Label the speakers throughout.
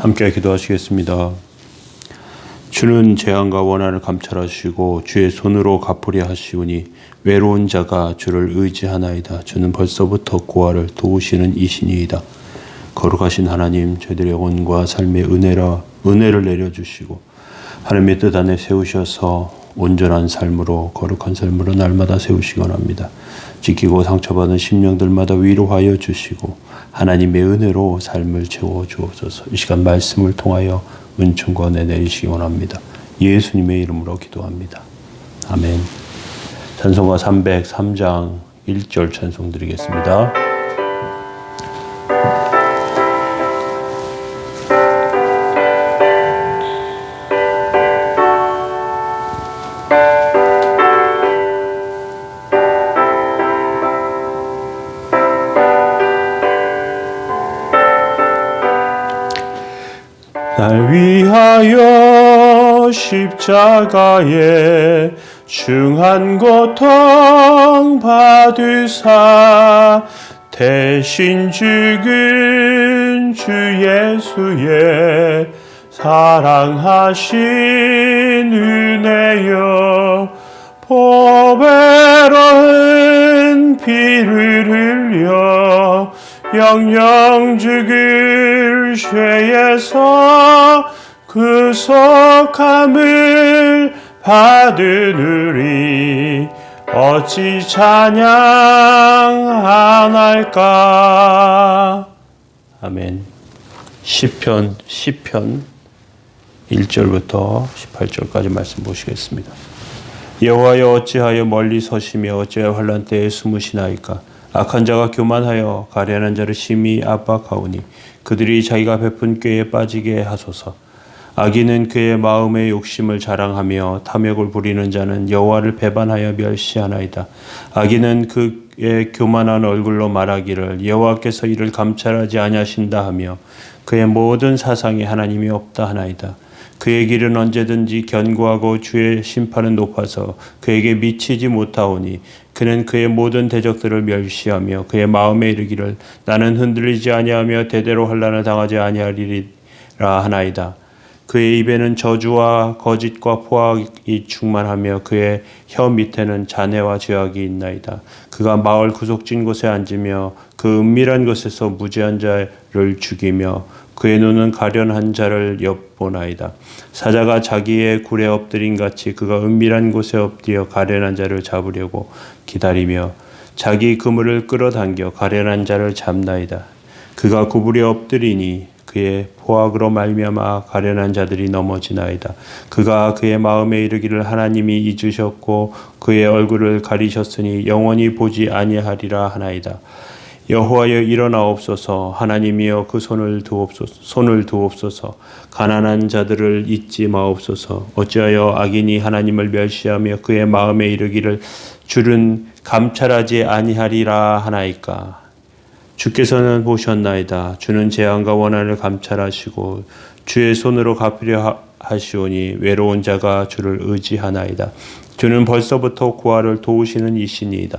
Speaker 1: 함께 기도하시겠습니다. 주는 재앙과 원한을 감찰하시고 주의 손으로 갚으려 하시오니 외로운 자가 주를 의지하나이다. 주는 벌써부터 고아를 도우시는 이신이이다. 거룩하신 하나님, 저희들의 영혼과 삶의 은혜라 은혜를 내려 주시고 하나님의 뜻 안에 세우셔서 온전한 삶으로 거룩한 삶으로 날마다 세우시곤 합니다. 지키고 상처받은 심령들마다 위로하여 주시고 하나님의 은혜로 삶을 채워 주옵소서. 이 시간 말씀을 통하여 은총과 은혜 내리시기 원합니다. 예수님의 이름으로 기도합니다. 아멘. 찬송가 303장 1절 찬송 드리겠습니다. 날 위하여 십자가에 중한 고통 받으사 대신 죽은 주 예수의 사랑하신 은혜여 보배로운 피를 흘려 영영 죽을 죄에서 구속함을 받으느리 어찌 찬양하날까? 아멘. 시편 시편. 1절부터 18절까지 말씀 보시겠습니다. 여호와여 어찌하여 멀리 서시며 어찌하여 환란 때에 숨으시나이까 악한 자가 교만하여 가련한 자를 심히 압박하오니 그들이 자기가 베푼 꾀에 빠지게 하소서. 악인은 그의 마음의 욕심을 자랑하며 탐욕을 부리는 자는 여호와를 배반하여 멸시하나이다. 악인은 그의 교만한 얼굴로 말하기를 여호와께서 이를 감찰하지 아니하신다 하며 그의 모든 사상에 하나님이 없다 하나이다. 그의 길은 언제든지 견고하고 주의 심판은 높아서 그에게 미치지 못하오니 그는 그의 모든 대적들을 멸시하며 그의 마음에 이르기를 나는 흔들리지 아니하며 대대로 환란을 당하지 아니하리라 하나이다. 그의 입에는 저주와 거짓과 포악이 충만하며 그의 혀 밑에는 잔해와 죄악이 있나이다. 그가 마을 구석진 곳에 앉으며 그 은밀한 곳에서 무죄한 자를 죽이며 그의 눈은 가련한 자를 엿보나이다. 사자가 자기의 굴에 엎드린 같이 그가 은밀한 곳에 엎드려 가련한 자를 잡으려고 기다리며 자기 그물을 끌어당겨 가련한 자를 잡나이다. 그가 구부려 엎드리니 그의 포악으로 말미암아 가련한 자들이 넘어지나이다. 그가 그의 마음에 이르기를 하나님이 잊으셨고 그의 얼굴을 가리셨으니 영원히 보지 아니하리라 하나이다. 여호와여 일어나옵소서. 하나님이여 그 손을 두옵소서 손을 두옵소서. 가난한 자들을 잊지 마옵소서. 어찌하여 악인이 하나님을 멸시하며 그의 마음에 이르기를 줄은 감찰하지 아니하리라 하나이까? 주께서는 보셨나이다. 주는 재앙과 원한을 감찰하시고 주의 손으로 갚으려 하시오니 외로운 자가 주를 의지하나이다. 주는 벌써부터 고아를 도우시는 이신이이다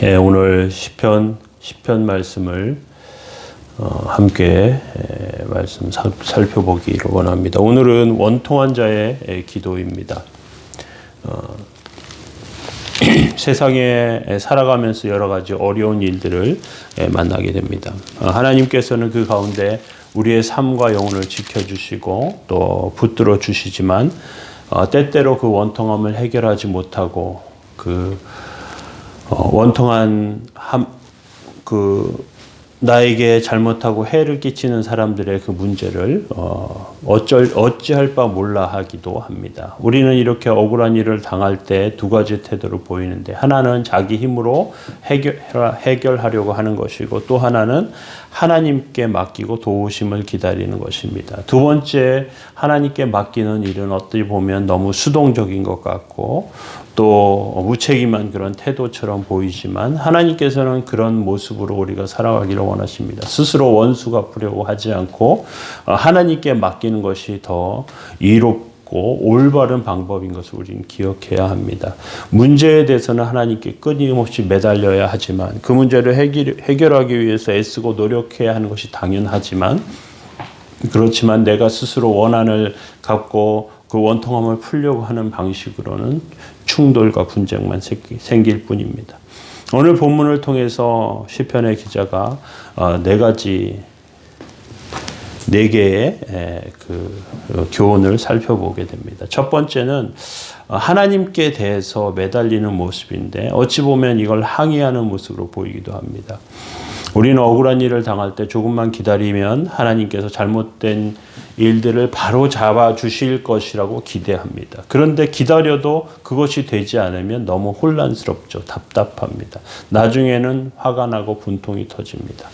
Speaker 1: 예, 오늘 시편 시편 말씀을 어, 함께 예, 말씀 살펴보기를 원합니다. 오늘은 원통한 자의 예, 기도입니다. 어, 세상에 살아가면서 여러 가지 어려운 일들을 예, 만나게 됩니다. 어, 하나님께서는 그 가운데 우리의 삶과 영혼을 지켜주시고 또 붙들어 주시지만 어, 때때로 그 원통함을 해결하지 못하고 그 어, 원통한 함, 그 나에게 잘못하고 해를 끼치는 사람들의 그 문제를 어, 어쩔 어찌할 바 몰라 하기도 합니다. 우리는 이렇게 억울한 일을 당할 때 두 가지 태도를 보이는데 하나는 자기 힘으로 해결, 해결하려고 하는 것이고 또 하나는 하나님께 맡기고 도우심을 기다리는 것입니다. 두 번째 하나님께 맡기는 일은 어떻게 보면 너무 수동적인 것 같고 또 무책임한 그런 태도처럼 보이지만 하나님께서는 그런 모습으로 우리가 살아가기를 원하십니다. 스스로 원수 갚으려고 하지 않고 어, 하나님께 맡기는 것이 더 이롭고 올바른 방법인 것을 우리는 기억해야 합니다. 문제에 대해서는 하나님께 끊임없이 매달려야 하지만 그 문제를 해결, 해결 하기 위해서 애쓰고 노력해야 하는 것이 당연하지만 그렇지만 내가 스스로 원한을 갖고 그 원통함을 풀려고 하는 방식으로는 충돌과 분쟁만 생길 뿐입니다. 오늘 본문을 통해서 시편의 기자가 어, 네 가지 네 개의 그 교훈을 살펴보게 됩니다. 첫 번째는 어, 하나님께 대해서 매달리는 모습인데 어찌 보면 이걸 항의하는 모습으로 보이기도 합니다. 우리는 억울한 일을 당할 때 조금만 기다리면 하나님께서 잘못된 일들을 바로 잡아 주실 것이라고 기대합니다. 그런데 기다려도 그것이 되지 않으면 너무 혼란스럽죠. 답답합니다. 나중에는 화가 나고 분통이 터집니다.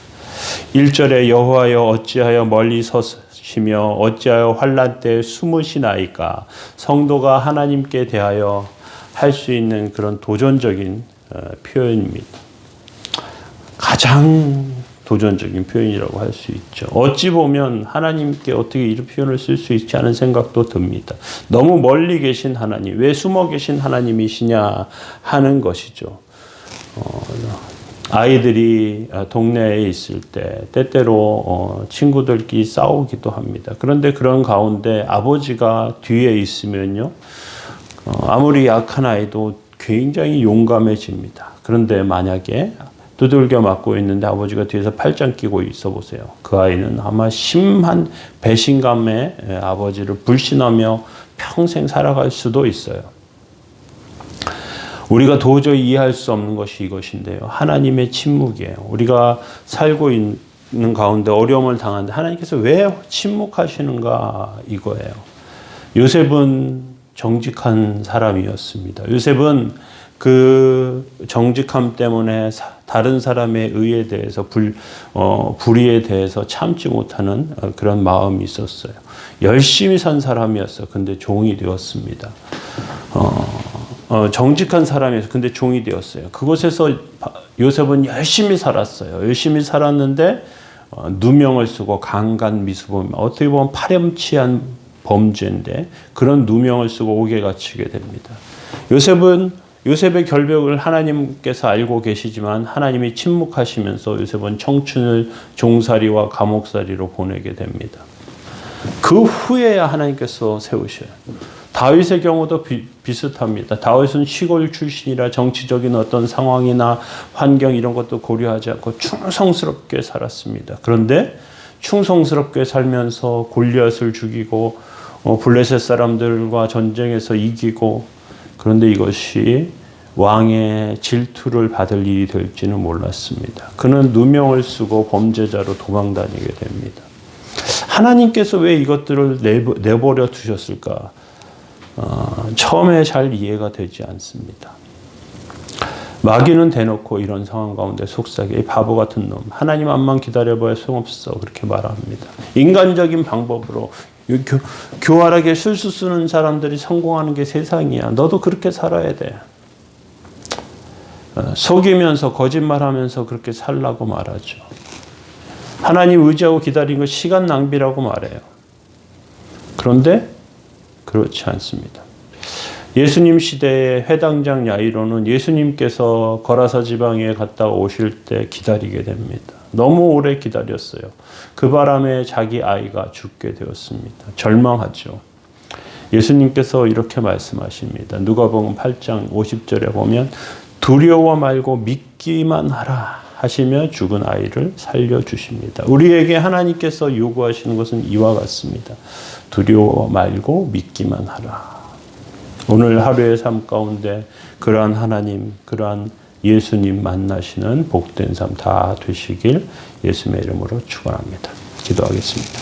Speaker 1: 1절에 여호와여 어찌하여 멀리 서시며 어찌하여 환란 때 숨으시나이까 성도가 하나님께 대하여 할 수 있는 그런 도전적인 어, 표현입니다. 가장 도전적인 표현이라고 할 수 있죠. 어찌 보면 하나님께 어떻게 이런 표현을 쓸 수 있지 않은 생각도 듭니다. 너무 멀리 계신 하나님, 왜 숨어 계신 하나님이시냐 하는 것이죠. 어, 아이들이 동네에 있을 때 때때로 어, 친구들끼리 싸우기도 합니다. 그런데 그런 가운데 아버지가 뒤에 있으면요, 어, 아무리 약한 아이도 굉장히 용감해집니다. 그런데 만약에 두들겨 맞고 있는데 아버지가 뒤에서 팔짱 끼고 있어 보세요. 그 아이는 아마 심한 배신감에 아버지를 불신하며 평생 살아갈 수도 있어요. 우리가 도저히 이해할 수 없는 것이 이것인데요. 하나님의 침묵이에요. 우리가 살고 있는 가운데 어려움을 당하는데 하나님께서 왜 침묵하시는가 이거예요. 요셉은 정직한 사람이었습니다. 요셉은 그 정직함 때문에 다른 사람의 의에 대해서 불, 어, 불의에 대해서 참지 못하는 어, 그런 마음이 있었어요. 열심히 산 사람이었어. 근데 종이 되었습니다. 어, 어, 정직한 사람이었어. 근데 종이 되었어요. 그곳에서 요셉은 열심히 살았어요. 열심히 살았는데 어, 누명을 쓰고 강간 미수범 어떻게 보면 파렴치한 범죄인데 그런 누명을 쓰고 옥에 갇히게 됩니다. 요셉은 요셉의 결벽을 하나님께서 알고 계시지만 하나님이 침묵하시면서 요셉은 청춘을 종살이와 감옥살이로 보내게 됩니다. 그 후에야 하나님께서 세우셔요. 다윗의 경우도 비, 비슷합니다. 다윗은 시골 출신이라 정치적인 어떤 상황이나 환경 이런 것도 고려하지 않고 충성스럽게 살았습니다. 그런데 충성스럽게 살면서 골리앗을 죽이고 어, 블레셋 사람들과 전쟁에서 이기고 그런데 이것이 왕의 질투를 받을 일이 될지는 몰랐습니다. 그는 누명을 쓰고 범죄자로 도망 다니게 됩니다. 하나님께서 왜 이것들을 내버려 두셨을까? 어, 처음에 잘 이해가 되지 않습니다. 마귀는 대놓고 이런 상황 가운데 속삭여 바보 같은 놈 하나님 앞만 기다려봐야 소용없어 그렇게 말합니다. 인간적인 방법으로 교, 교활하게 술수 쓰는 사람들이 성공하는 게 세상이야. 너도 그렇게 살아야 돼. 어, 속이면서 거짓말하면서 그렇게 살라고 말하죠. 하나님 의지하고 기다리는 것 시간 낭비라고 말해요. 그런데 그렇지 않습니다. 예수님 시대의 회당장 야이로는 예수님께서 거라사 지방에 갔다 오실 때 기다리게 됩니다. 너무 오래 기다렸어요. 그 바람에 자기 아이가 죽게 되었습니다. 절망하죠. 예수님께서 이렇게 말씀하십니다. 누가복음 8장 50절에 보면 두려워 말고 믿기만 하라 하시며 죽은 아이를 살려 주십니다. 우리에게 하나님께서 요구하시는 것은 이와 같습니다. 두려워 말고 믿기만 하라. 오늘 하루의 삶 가운데 그러한 하나님, 그러한 예수님 만나시는 복된 삶 다 되시길 예수님의 이름으로 축원합니다. 기도하겠습니다.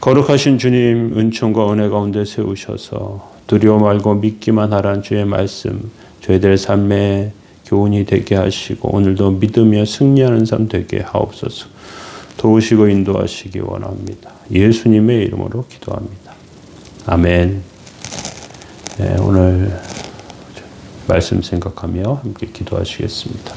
Speaker 1: 거룩하신 주님 은총과 은혜 가운데 세우셔서 두려워 말고 믿기만 하라는 주의 말씀 저희들 삶의 교훈이 되게 하시고 오늘도 믿으며 승리하는 삶 되게 하옵소서. 도우시고 인도하시기 원합니다. 예수님의 이름으로 기도합니다. 아멘. 네, 오늘 말씀 생각하며 함께 기도하시겠습니다.